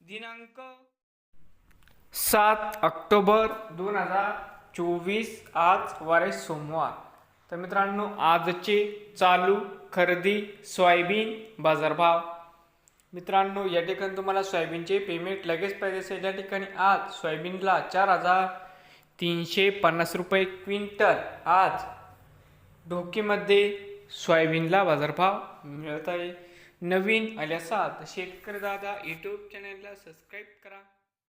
दिनांक सात ऑक्टोबर दोन हजार चोवीस आज वारे सोमवार. तर मित्रांनो आजचे चालू खरेदी सोयाबीन बाजारभाव. मित्रांनो या ठिकाणी तुम्हाला सोयाबीनचे पेमेंट लगेच पाहिजे असेल. या ठिकाणी आज सोयाबीनला चार हजार तीनशे पन्नास रुपये क्विंटल आज ढोकीमध्ये सोयाबीनला बाजारभाव मिळत आहे. नवीन आल्यासात शेतकरी दादा यूट्यूब चॅनलला सबस्क्राईब करा.